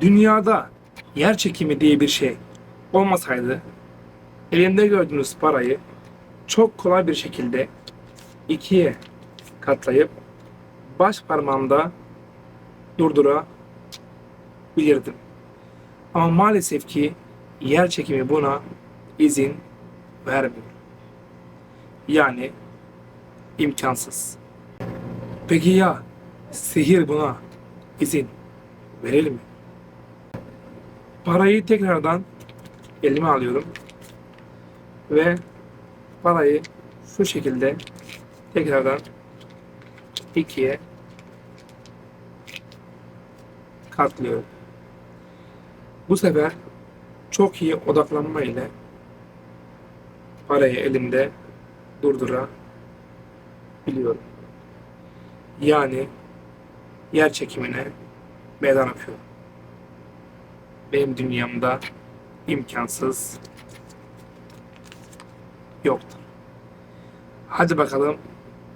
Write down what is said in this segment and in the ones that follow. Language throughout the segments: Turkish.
Dünyada yer çekimi diye bir şey olmasaydı elimde gördüğünüz parayı çok kolay bir şekilde ikiye katlayıp baş parmağımda durdurabilirdim. Ama maalesef ki yer çekimi buna izin vermiyor. Yani imkansız. Peki ya sihir buna izin verelim mi? Parayı tekrardan elime alıyorum ve parayı şu şekilde tekrardan ikiye katlıyorum. Bu sefer çok iyi odaklanma ile parayı elimde durdurabiliyorum. Yani yer çekimine meydan okuyorum. Benim dünyamda imkansız yoktur. Hadi bakalım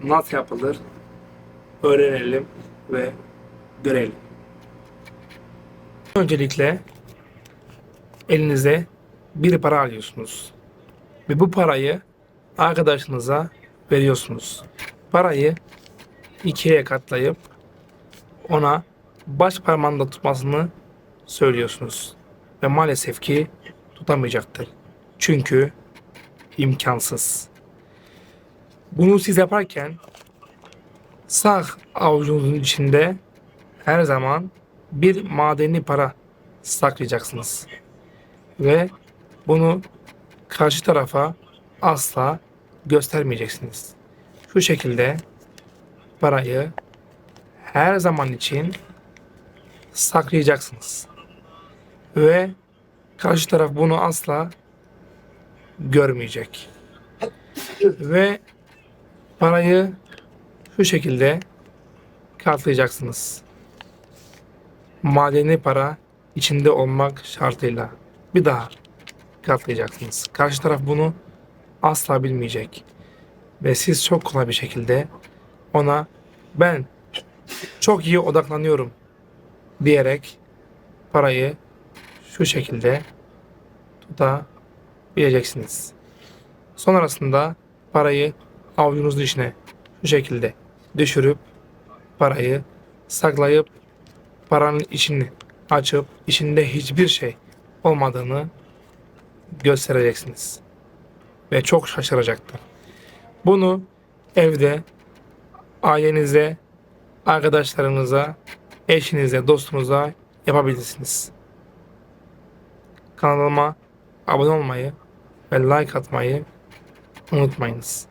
nasıl yapılır öğrenelim ve görelim. Öncelikle elinize bir para alıyorsunuz. Ve bu parayı arkadaşınıza veriyorsunuz. Parayı ikiye katlayıp ona baş parmağında tutmasını söylüyorsunuz. Ve maalesef ki tutamayacaktır. Çünkü imkansız. Bunu siz yaparken sağ avucunuzun içinde her zaman bir madeni para saklayacaksınız. Ve bunu karşı tarafa asla göstermeyeceksiniz. Şu şekilde parayı her zaman için saklayacaksınız. Ve karşı taraf bunu asla görmeyecek. Ve parayı şu şekilde katlayacaksınız. Madeni para içinde olmak şartıyla bir daha katlayacaksınız. Karşı taraf bunu asla bilmeyecek. Ve siz çok kolay bir şekilde ona ben çok iyi odaklanıyorum diyerek parayı şu şekilde tutabileceksiniz. Sonrasında parayı avucunuzun içine şu şekilde düşürüp parayı saklayıp paranın içini açıp içinde hiçbir şey olmadığını göstereceksiniz. Ve çok şaşıracaktır. Bunu evde ailenize, arkadaşlarınıza, eşinize, dostunuza yapabilirsiniz. Kanalıma abone olmayı ve like atmayı unutmayınız.